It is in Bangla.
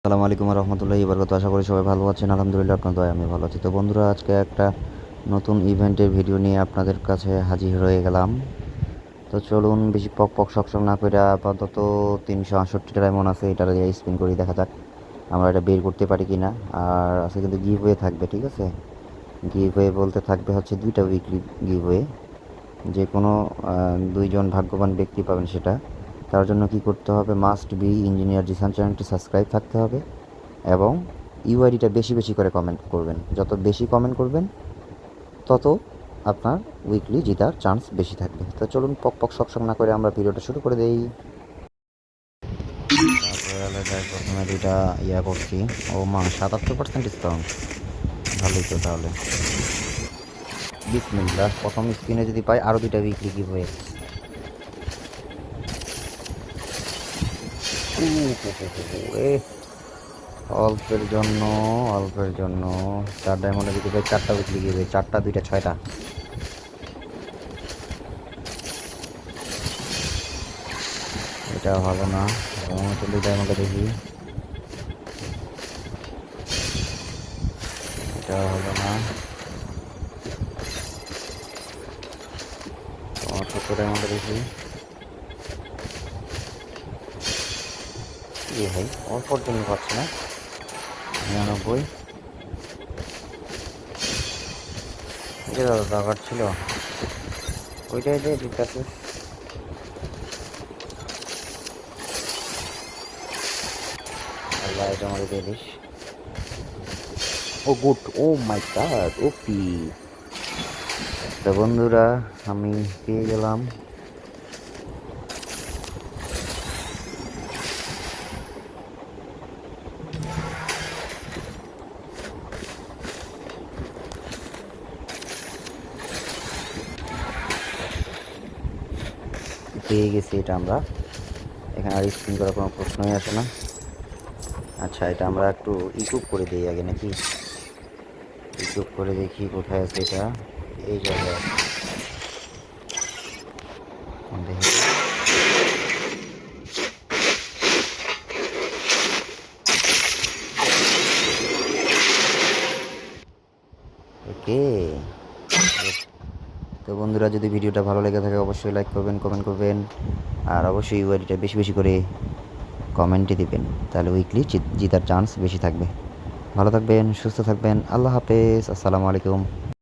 আসসালামু আলাইকুম রহমতুল্লাহি বরকত আশা করি সবাই ভালো আছেন, আলহামদুলিল্লাহ, আপনার আমি ভালো আছি। তো বন্ধুরা, আজকে একটা নতুন ইভেন্টের ভিডিও নিয়ে আপনাদের কাছে হাজির হয়ে গেলাম। তো চলুন, বেশি পক পক সকসক না করে আপাতত তিনশো আটষট্টি এমন আছে এটা স্পিন করি, দেখা যাক আমরা এটা বের করতে পারি কি না আর আজকে কিন্তু গিভ ওয়ে থাকবে, ঠিক আছে? গিভ ওয়ে বলতে থাকবে হচ্ছে দুইটা উইকলি গিভ ওয়ে যে কোনো দুইজন ভাগ্যবান ব্যক্তি পাবেন সেটা। তার জন্য কি করতে হবে? মাস্ট বি ইঞ্জিনিয়ার জিসান চ্যানেলটি সাবস্ক্রাইব থাকতে হবে এবং ইউআইডিটা বেশি বেশি করে কমেন্ট করবেন। যত বেশি কমেন্ট করবেন, তত আপনার উইকলি জেতার চান্স বেশি থাকবে। তো চলুন পক পক সবসম না করে আমরা ভিডিওটা শুরু করে দেই। প্রথমে দুইটা ইয়া করছি। ও মা, সাতাত্তর পার্সেন্ট ডিসকাউন্ট ভালোই তো তাহলে। বিসমিল্লাহ প্রথম স্ক্রিনে যদি পাই আরও দুইটা উইকলি গিভ হয়ে অল্পের জন্য অল্পের জন্য। চার ডায়মন্ডে যদি পাই চারটা উইকলি গিয়ে চারটা, দুইটা, ছয়টা। এটা ভালো না। চল্লিশ ডায়মন্ডে দেখি। এটা হলো না। তোমার ডায়মন্ডে দেখি। এ ভাই অল্পর জন্য পাচ্ছি না। নিরানব্বই। এটা দাদা দরকার ছিল। ওইটাই দিয়ে দিতে আছে। আল্লাহ এটা দিয়ে দিস। Oh good, oh my god ওপি তো বন্ধুরা, আমি পেয়ে গেলাম। পেয়ে গেছি এটা আমরা। এখানে আর স্ক্রিন করার কোনো প্রশ্নই আসে না। আচ্ছা এটা আমরা একটু ইকুপ করে দিই আগে নাকি? ইকুপ করে দেখি কোথায় আছে এটা। এই জায়গায় ওকে। তো বন্ধুরা, যদি ভিডিওটা ভালো লেগে থাকে, অবশ্যই লাইক করবেন কমেন্ট করবেন, আর অবশ্যই ইউআইডিটা বেশি বেশি করে কমেন্টে দিবেন, তাহলে উইকলি জিতার চান্স বেশি থাকবে। ভালো থাকবেন, সুস্থ থাকবেন, আল্লাহ হাফেজ, আসসালামু আলাইকুম।